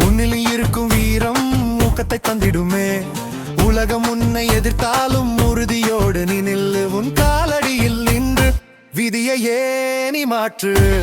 உன்னில் இருக்கும் வீரம் ஊக்கத்தை தந்திடுமே. உலகம் உன்னை எதிர்த்தாலும் உறுதியோடு நீ நில்லு. உன் காலடியில் நின்று விதியை ஏனி மாற்று.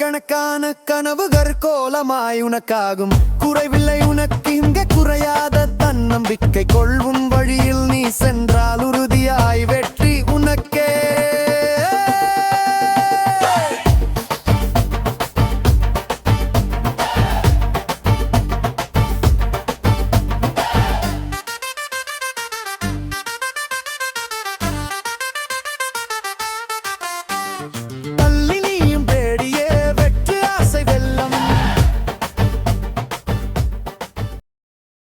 ஆயிரக்கணக்கான கனவுகள் கோலமாய் உனக்காகும். குறைவில்லை உனக்கு இங்க குறையாத தன்னம்பிக்கை. கொள்வும் வழியில் நீ சென்றால் உரு